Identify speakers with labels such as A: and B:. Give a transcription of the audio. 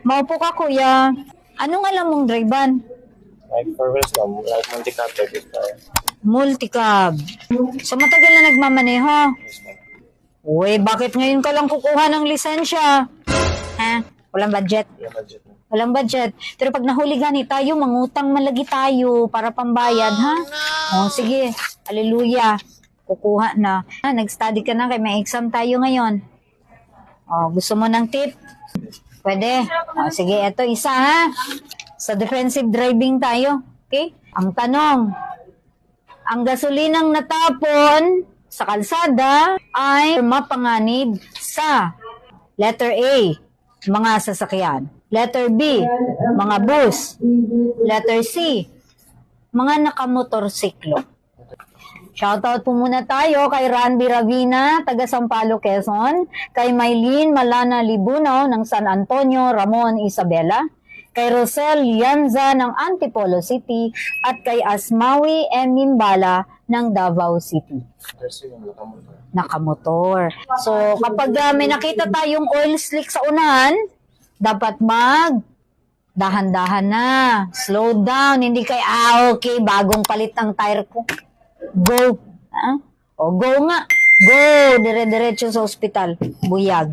A: Maupo ka, kuya. Anong alam mong drivean?
B: Like four wheels lang, like multi-cab type is tayo.
A: Multicab. So, matagal na nagmamaneho. Uy, bakit ngayon ka lang kukuha ng lisensya? Ha? Walang budget.
B: Yung budget mo.
A: Walang budget. Pero pag nahuli gani tayo, mangutang malagi tayo para pambayad, ha? Oh, sige. Hallelujah. Kukuha na. Ha, nag-study ka na kay may exam tayo ngayon. Oh, gusto mo ng tip? Pwede. Oh, sige, eto isa ha. Sa defensive driving tayo. Okay? Ang tanong, ang gasolinang natapon sa kalsada ay mapanganib sa letter A, mga sasakyan. Letter B, mga bus. Letter C, mga nakamotorsiklo. Shoutout po muna tayo kay Randy Ravina, taga Sampalo, Quezon, kay Maylene Malana Libunaw ng San Antonio, Ramon Isabela, kay Rosel Lianza ng Antipolo City, at kay Asmawi M. Mimbala ng Davao City nakamotor. So, kapag ah, may nakita tayong oil slick sa unahan, dapat mag dahan-dahan na. Slow down. Hindi kay, ah, okay, bagong palit ng tire ko. Go. Ah? O, go nga. Go. Dire-diretso sa ospital. Buyag.